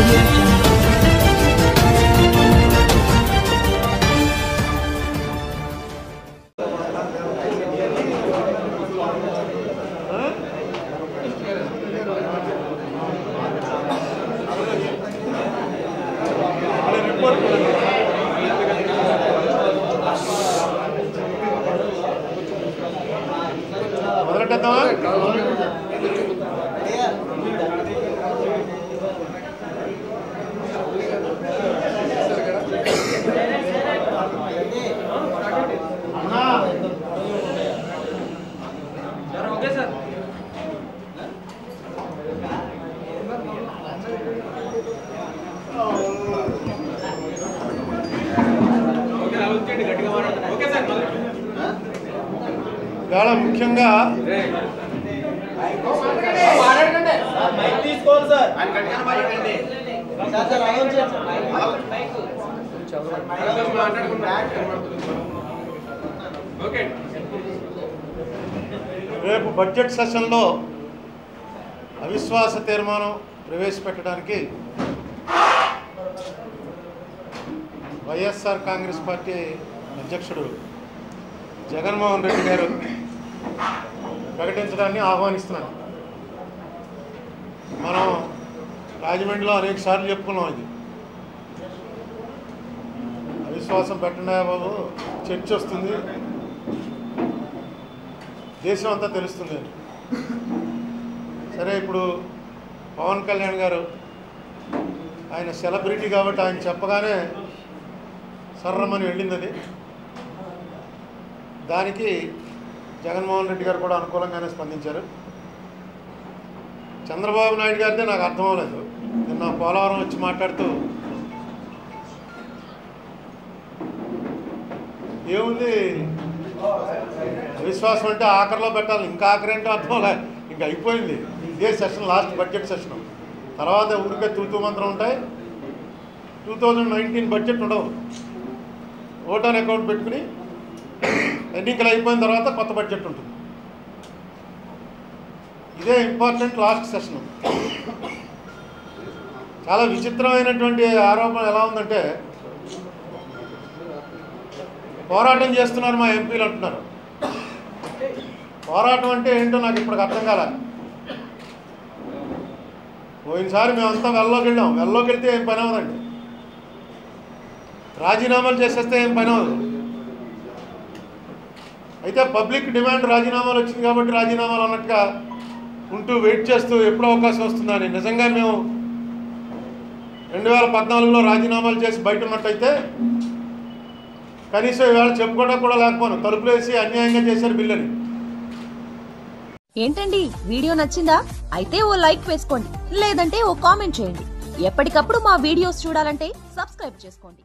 audio jungle. మొదలెట్టేద్దామా ఇవాళ ముఖ్యంగా రేపు బడ్జెట్ సెషన్లో అవిశ్వాస తీర్మానం ప్రవేశపెట్టడానికి వైఎస్ఆర్ కాంగ్రెస్ పార్టీ అధ్యక్షుడు జగన్మోహన్ రెడ్డి గారు ప్రకటించడాన్ని ఆహ్వానిస్తున్నాను మనం రాజమండ్రిలో అనేక సార్లు చెప్పుకున్నాం ఇది. అవిశ్వాసం పెట్టండి బాబు చర్చ వస్తుంది. దేశం అంతా తెలుస్తుంది. సరే ఇప్పుడు పవన్ కళ్యాణ్ గారు ఆయన సెలబ్రిటీ కాబట్టి ఆయన చెప్పగానే సర్రమని వెళ్ళింది అది. దానికి జగన్మోహన్ రెడ్డి గారు కూడా అనుకూలంగానే స్పందించారు. చంద్రబాబు నాయుడు గారిదే నాకు అర్థం అవ్వలేదు. నిన్న పోలవరం వచ్చి మాట్లాడుతూ ఏముంది? విశ్వాసం అంటే ఆఖరిలో పెట్టాలి. ఇంకా ఆఖరి అంటే అర్థం లే ఇంకా అయిపోయింది. ఇదే సెషన్ లాస్ట్ బడ్జెట్ సెషన్. తర్వాత ఊరికే తూతూ మంత్రం ఉంటాయి. టూ థౌజండ్ నైన్టీన్ బడ్జెట్ ఉండవు. ఓటాన్ అకౌంట్ పెట్టుకుని ఎన్నికలు అయిపోయిన తర్వాత కొత్త బడ్జెట్ ఉంటుంది. ఇదే ఇంపార్టెంట్ లాస్ట్ సెషన్. చాలా విచిత్రమైనటువంటి ఆరోపణ ఎలా ఉందంటే పోరాటం చేస్తున్నారు మా ఎంపీలు అంటున్నారు. పోరాటం అంటే ఏంటో నాకు ఇప్పటికి అర్థం కాల. పోయినసారి మేమంతా వెళ్ళలోకి వెళ్ళాం. వెళ్ళలోకి వెళ్తే ఏం పని అవ్వదండి. రాజీనామాలు చేసేస్తే ఏం పని అవ్వదు. అయితే పబ్లిక్ డిమాండ్ రాజీనామాలు వచ్చింది కాబట్టి రాజీనామాలు అన్నట్టుగా ఉంటూ వెయిట్ చేస్తూ ఎప్పుడు అవకాశం వస్తుందని. నిజంగా మేము రెండు వేల పద్నాలుగులో రాజీనామాలు చేసి బయట ఉన్నట్టయితే కనీసం ఇవాళ చెప్పుకోవడం కూడా లేకపోను. తలుపులు వేసి అన్యాయంగా చేశారు బిల్లుని. ఏంటండి? వీడియో నచ్చిందా? అయితే ఓ లైక్ వేసుకోండి. లేదంటే ఓ కామెంట్ చేయండి. ఎప్పటికప్పుడు మా వీడియోస్ చూడాలంటే సబ్స్క్రైబ్ చేసుకోండి.